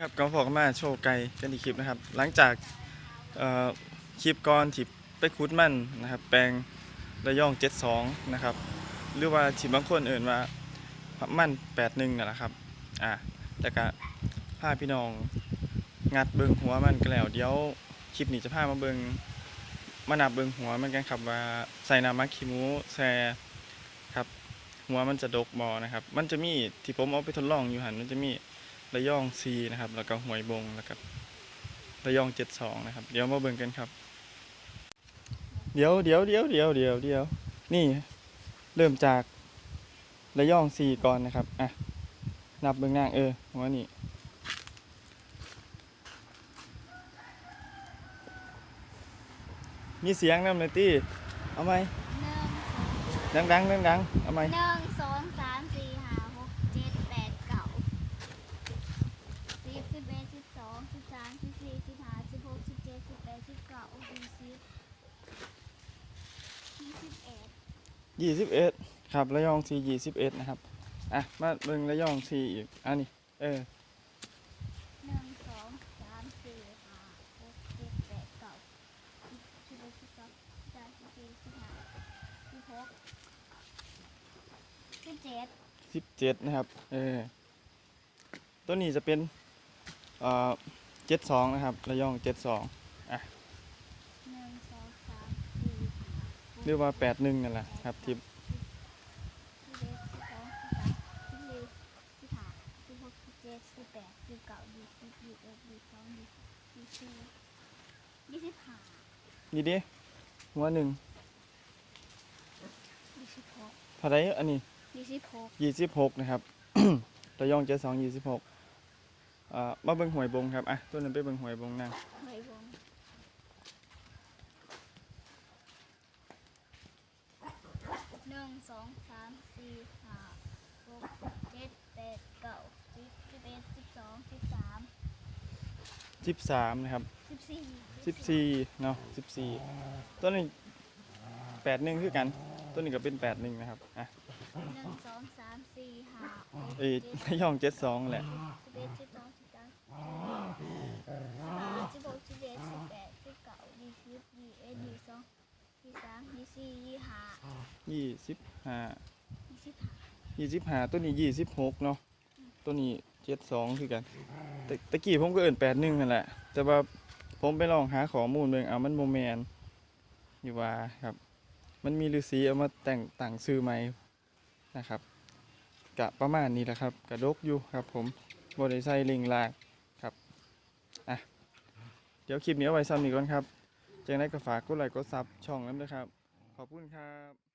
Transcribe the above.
ครับก็พอกมาโชว์ไก่กันอีกคลิปนะครับ หลังจากคลิปก่อนที่ไปคุดมันนะครับ แปลงระยอง72นะครับ หรือว่าที่บางคนเอ่นว่ามัน81นั่นแหละครับ อ่าแต่ก็พาพี่น้องงัดเบิงหัวมันก็แล้ว เดี๋ยวคลิปนี้จะพามาเบิงมานับเบิงหัวมันกันครับว่าใส่น้ำมักขี้หมูแซ่ครับ หัวมันจะดกบอนะครับ มันจะมีที่ผมเอาไปทดลองอยู่หันมันจะมี ระยองซีนะครับ แล้วก็หวยบงแล้วก็ระยองเจ็ดสองนะครับ เดี๋ยวมาเบิ่งกันครับ เดี๋ยวเดี๋ยวเดี๋ยวเดี๋ยวเดี๋ยวเดี๋ยวนี่เริ่มจากระยองซีก่อนนะครับอะนับเบิ่งนางเออหัวนี่มีเสียงนำเลยตี้เอาไหมหนึ่งดังดังดังดังๆเอาไหม หนึ่งสองสามสี่ห้าหกเจ็ดแปดเก้าสิบสิบเอ็ดสิบสองสิบสามสิบสี่สิบห้าสิบหกสิบเจ็ดสิบแปดสิบเก้ายี่สิบยี่สิบเอ็ด ยี่สิบเอ็ดครับระยองซียี่สิบเอ็ดนะครับ อะ มาเบิ่งระยองซีอีก อันนี้ เออหนึ่งสองสามสี่ห้าหกเจ็ดแปดเก้าสิบสิบเอ็ดสิบสองสิบสามสิบสี่สิบห้าสิบหกสิบเจ็ดสิบเจ็ดนะครับ เออ ตัวนี้จะเป็น เอ่อเจ็ดสองนะครับ ระยองเจ็ดสอง หนึ่งสองสามสี่ห้า หกหรือว่าแปดหนึ่งนั่นแหละครับที่สิบเอ็ดสิบสองสิบสามสิบสี่สิบห้าสิบหกสิบเจ็ดสิบแปดสิบเก้ายี่สิบยี่สิบเอ็ดยี่สิบสองยี่สิบยี่สิบสี่ยี่สิบห้านี่ดิหัวหนึ่งยี่สิบหกเท่าไรอันนี้ยี่สิบหกยี่สิบหกนะครับ ระยองเจ็ดสองยี่สิบหกอ่ามาเบิ่งหวยบงครับอะตัวนั้นไปเบิ่งหวยบงนั่งไม่วงหนึ่งส องสามสี่ห้าหกเจ็ดแปดเก้าสิบสิบเอ็ดสิบสองสิบสามสิบสามนะครับสิบสี่สิบสี่เนาะสิบสี่ตัวนี้แปดหนึ่งคือกัน ตัวนี้ก็เป็นแปดหนึ่งนะครับอะหนึ่งสองสามสี่ห้าหกเอ้ยเจ็ดระยองเจ็ดสองแหละสิบเอ็ดสิบสองสิบสามสิบหกสิบเจ็ดสิบแปดสิบเก้ายี่สิบยี่สิบเอ็ดยี่สิบสองยี่สิบสามยี่สิบสี่ยี่สิบห้า ยี่สิบห้ายี่สิบห้าตัวนี้ยี่สิบหกเนาะตัวนี้เจ็ดสองคือกันแต่ตะกี้ผมก็เอิ่นแปดหนึ่งนั่นแหละ แต่ว่าผมไปลองหาข้อมูลเบิ่งเอามันโมแมนอยู่ว่าครับ มันมีฤาษีเอามาแต่งต่างซื้อใหม่นะครับกะประมาณนี้แหละครับกระดกอยู่ครับ ผมบริไซลิงลากครับอะเดี๋ยวคลิปนี้เอาไว้ซ้ำนี้ก่อนครับจังได้ก็ฝากกดไลค์กดซับช่องนั้นด้วยครับ ขอบคุณครับ